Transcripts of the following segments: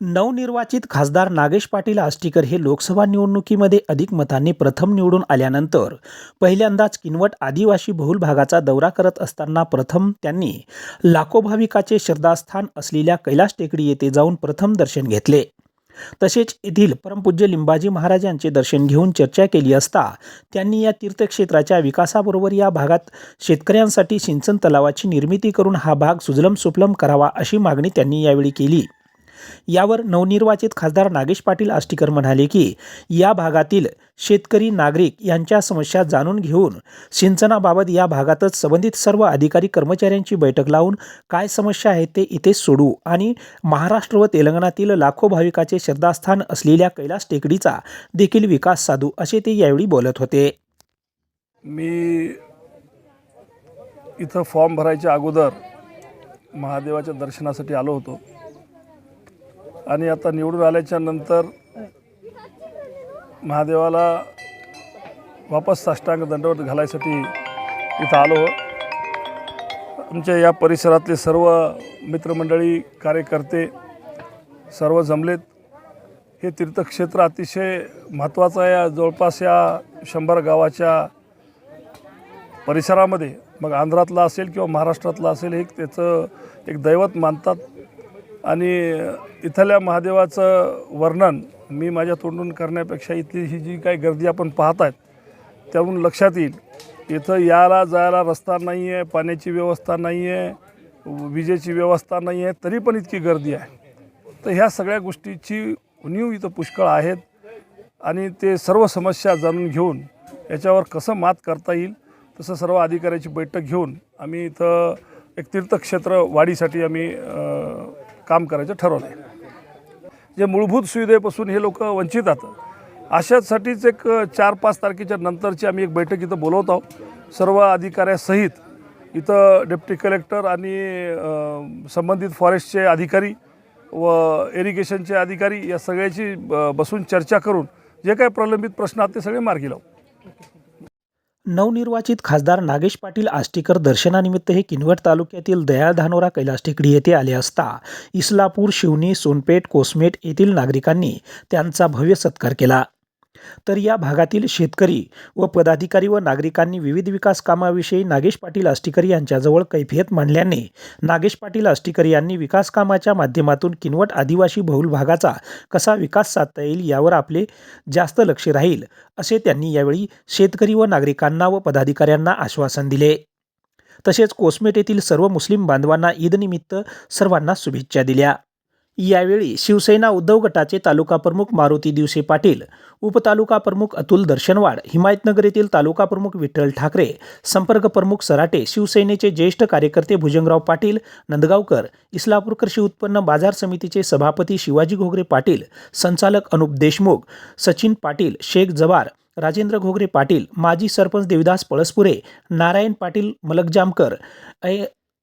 नवनिर्वाचित खासदार नागेश पाटील आष्टीकर हे लोकसभा निवडणुकीमध्ये अधिक मतांनी प्रथम निवडून आल्यानंतर पहिल्यांदाच किनवट आदिवासी बहुल भागाचा दौरा करत असताना प्रथम त्यांनी लाखो भाविकाचे श्रद्धास्थान असलेल्या कैलास टेकडी येथे जाऊन प्रथम दर्शन घेतले. तसेच येथील परमपूज्य लिंबाजी महाराज यांचे दर्शन घेऊन चर्चा केली असता त्यांनी या तीर्थक्षेत्राच्या विकासाबरोबर या भागात शेतकऱ्यांसाठी सिंचन तलावाची निर्मिती करून हा भाग सुजलम सुफलम करावा अशी मागणी त्यांनी यावेळी केली. यावर नवनिर्वाचित खासदार नागेश पाटील आष्टीकर म्हणाले की या भागातील शेतकरी नागरिक यांच्या समस्या जाणून घेऊन सिंचनाबाबत या भागातच संबंधित सर्व अधिकारी कर्मचाऱ्यांची बैठक लावून काय समस्या आहेत ते इथे सोडू आणि महाराष्ट्र व तेलंगणातील लाखो भाविकाचे श्रद्धास्थान असलेल्या कैलास टेकडीचा देखील विकास साधू असे ते यावेळी बोलत होते. मी इथं फॉर्म भरायच्या अगोदर महादेवाच्या दर्शनासाठी आलो होतो. आणि आता निवडून आल्याच्यानंतर महादेवाला वापस साष्टांग दंडवत घालायसाठी इथं आलो. आमच्या या परिसरातले सर्व मित्रमंडळी कार्यकर्ते सर्व जमलेत. हे तीर्थक्षेत्र अतिशय महत्त्वाचं आहे. या जवळपास या शंभर गावाच्या परिसरामध्ये मग आंध्रातला असेल किंवा महाराष्ट्रातला असेल हे त्याचं एक दैवत मानतात. आणि इथल्या महादेवाचं वर्णन मी माझ्या तोंडून करण्यापेक्षा इथली ही जी काही गर्दी आपण पाहत आहेत त्यावरून लक्षात येईल. इथं यायला जायला रस्ता नाही आहे पाण्याची व्यवस्था नाही आहे विजेची व्यवस्था नाही आहे तरी पण इतकी गर्दी आहे. तर ह्या सगळ्या गोष्टीची उणीव इथं पुष्कळ आहेत आणि ते सर्व समस्या जाणून घेऊन याच्यावर कसं मात करता येईल तसं सर्व अधिकाऱ्याची बैठक घेऊन आम्ही इथं एक तीर्थक्षेत्र वाढीसाठी आम्ही काम करायचं ठरवलं आहे जे मूलभूत सुविधेपासून हे लोक वंचित आहेत. अशासाठीच एक चार पाच तारखेच्या नंतरची आम्ही एक बैठक इथं बोलवत आहोत. सर्व अधिकाऱ्यासहित इथं डेप्टी कलेक्टर आणि संबंधित फॉरेस्टचे अधिकारी व इरिगेशनचे अधिकारी या सगळ्याची ब- बसून चर्चा करून जे काही प्रलंबित प्रश्न आहेत ते सगळे मार्गी लावू. नवनिर्वाचित खासदार नागेश पाटील आष्टीकर दर्शनानिमित्त हे किनवट तालुक्यातील दयाळ धानोरा कैलास टेकडी येथे आले असता इस्लापूर शिवनी सोनपेठ कोसमेट येथील नागरिकांनी त्यांचा भव्य सत्कार केला. तर या भागातील शेतकरी व पदाधिकारी व नागरिकांनी विविध विकास कामाविषयी नागेश पाटील आष्टीकर यांच्याजवळ कैफियत मांडल्याने नागेश पाटील आष्टीकर यांनी विकास कामाच्या माध्यमातून किनवट आदिवासी बहुल भागाचा कसा विकास साधता येईल यावर आपले जास्त लक्ष राहील असे त्यांनी यावेळी शेतकरी व नागरिकांना व पदाधिकाऱ्यांना आश्वासन दिले. तसेच कोसमेट येथील सर्व मुस्लिम बांधवांना ईदनिमित्त सर्वांना शुभेच्छा दिल्या. यावेळी शिवसेना उद्धव गटाचे तालुका प्रमुख मारुती दिवसे पाटील उपतालुका प्रमुख अतुल दर्शनवाड हिमायतनगर येथील तालुका प्रमुख विठ्ठल ठाकरे संपर्क प्रमुख सराटे शिवसेनेचे ज्येष्ठ कार्यकर्ते भुजंगराव पाटील नंदगावकर इस्लापूर कृषी उत्पन्न बाजार समितीचे सभापती शिवाजी घोगरे पाटील संचालक अनुप देशमुख सचिन पाटील शेख जवार राजेंद्र घोगरे पाटील माजी सरपंच देविदास पळसपुरे नारायण पाटील मलकजामकर ऐ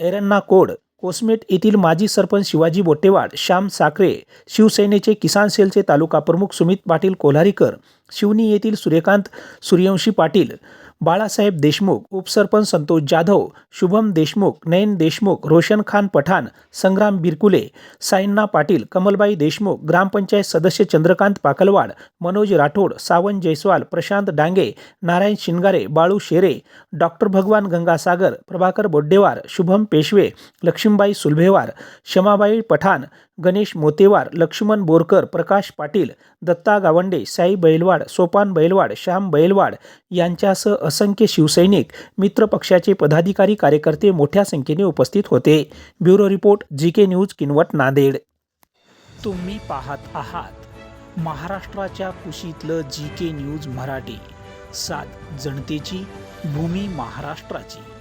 एरन्ना कोड कोसमेट येथील माजी सरपंच शिवाजी बोटेवाड श्याम साखरे शिवसेनेचे किसान सेलचे तालुका प्रमुख सुमित पाटील कोल्हारीकर शिवनी येथील सूर्यकांत सूर्यवंशी पाटील बाळासाहेब देशमुख उपसरपंच संतोष जाधव शुभम देशमुख नयन देशमुख रोशन खान पठाण संग्राम बिरकुले सायन्ना पाटील कमलबाई देशमुख ग्रामपंचायत सदस्य चंद्रकांत पाकलवाड मनोज राठोड सावंत जयस्वाल प्रशांत डांगे नारायण शिंगारे बाळू शेरे डॉक्टर भगवान गंगासागर प्रभाकर बोड्डेवार शुभम पेशवे लक्ष्मीबाई सुलभेवार शमाबाई पठाण गणेश मोतेवार लक्ष्मण बोरकर प्रकाश पाटील दत्ता गावंडे साई बैलवाड सोपान बैलवाड श्याम बैलवाड यांच्यासह असंख्य शिवसैनिक मित्र पक्षाचे पदाधिकारी कार्यकर्ते मोठ्या संख्येने उपस्थित होते. Bureau report G K news Kinwat Nanded. तुम्ही पाहत आहात महाराष्ट्राच्या कुशीतलं जी के न्यूज मराठी. सात जनतेची भूमी महाराष्ट्राची.